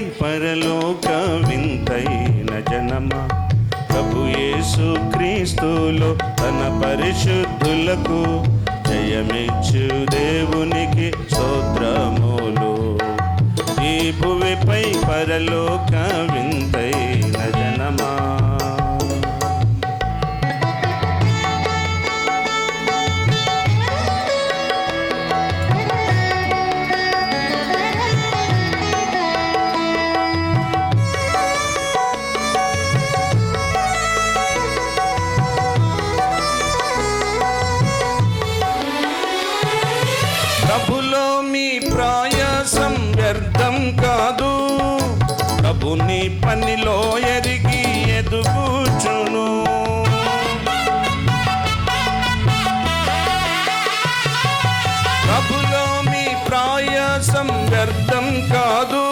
పరలోక వింతైన జనమా. ప్రభు యేసు క్రీస్తులో తన పరిశుద్ధులకు జయమిచ్చు దేవునికి స్తోత్రములు. ఈ భువిపై పరలోక వింతైన జనమా. ప్రభుని పనిలో ఎరిగి ఎదుగుచును. ప్రభులో మీ ప్రయాసం వ్యర్థం కాదు.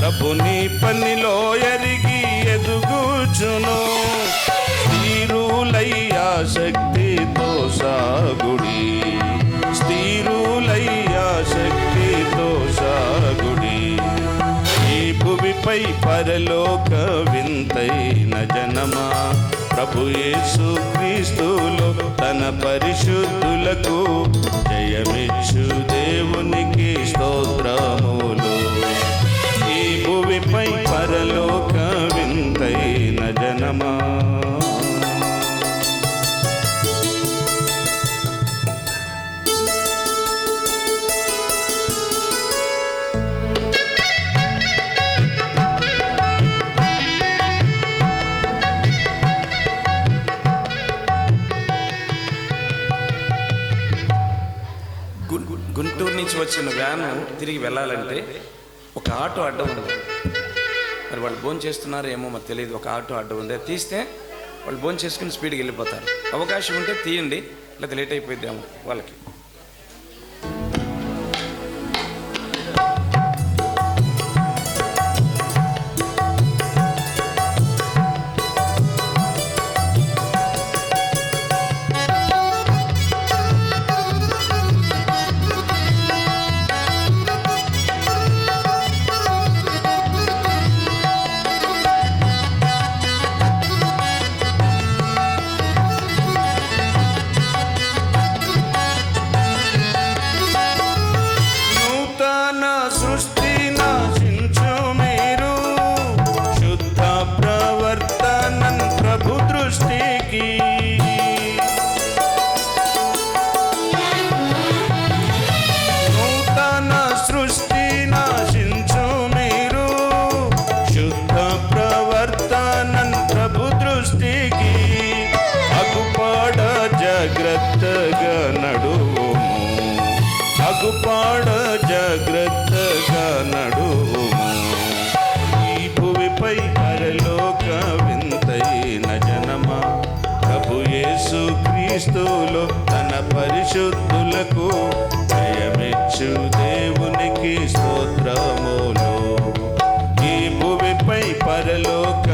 ప్రభుని పనిలో ఎరిగి ఎదుగుచును. స్థిరులయ్యా శక్తితో భువిపై పరలోక వింతైన జనమా. ప్రభు యేసు క్రీస్తులో తన పరిశుద్ధులకు జయమిచ్చుదే. వచ్చిన వ్యాను తిరిగి వెళ్ళాలంటే ఒక ఆటో అడ్డం ఉంది. మరి వాళ్ళు భోజనం చేస్తున్నారో ఏమో మాకు తెలియదు ఒక ఆటో అడ్డం ఉంది. తీస్తే వాళ్ళు భోజనం చేసుకుని స్పీడ్కి వెళ్ళిపోతారు. అవకాశం ఉంటే తీయండి. లేదా లేట్ అయిపోయిద్దాము వాళ్ళకి. అగుపాడ జాగ్రత్తగా నడువుము ఈ భూమిపై పరలోక వింతైన జనమా. ప్రభు యేసు క్రీస్తులో తన పరిశుద్ధులకు జయమిచ్చు దేవునికి స్తోత్రములు. ఈ భూమిపై పరలోక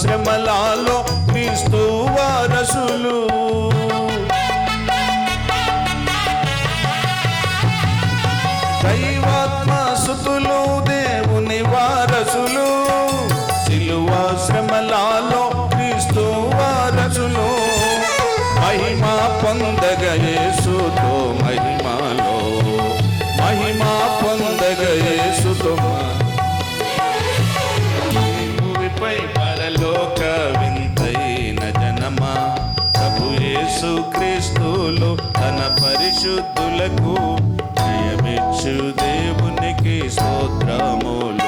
శ్రమలాలో క్రీస్తు వారసులు. దైవాత్మ సుతులు దేవుని వారసులు. సిలువ శ్రమలాలో క్రీస్తు వారసులు. మహిమ పొందగ యేసుతో మహిమలో. మహిమ పొందగ పరిశుద్ధులకు జయమిచ్చు దేవునికి స్తోత్రములు.